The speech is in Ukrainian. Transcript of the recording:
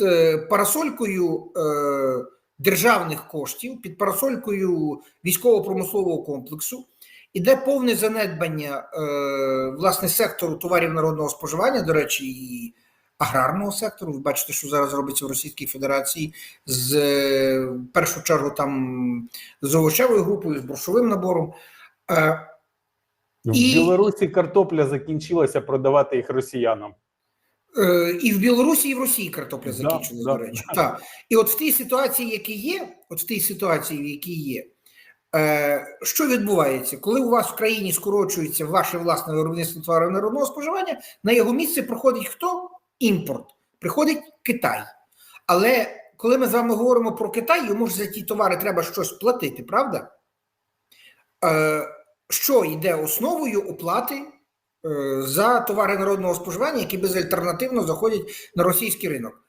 е, парасолькою е, державних коштів, під парасолькою військово-промислового комплексу іде повне занедбання е, власне сектору товарів народного споживання, до речі, і аграрного сектору. Ви бачите, що зараз робиться в Російській Федерації з в першу чергу там з овочевою групою, з боршовим набором. Е, В І- Білорусі картопля закінчилася продавати їх росіянам. Е, І в Білорусі, і в Росії картопля Да, закінчилась, да, до речі. Так. І от в тій ситуації, які є, от в тій ситуації, в якій є, е, що відбувається, коли у вас в країні скорочується ваше власне виробництво товарів народного споживання, на його місце проходить хто? Імпорт. Приходить Китай. Але коли ми з вами говоримо про Китай, йому ж за ті товари треба щось платити, правда? Е, що йде основою оплати за товари народного споживання, які безальтернативно заходять на російський ринок.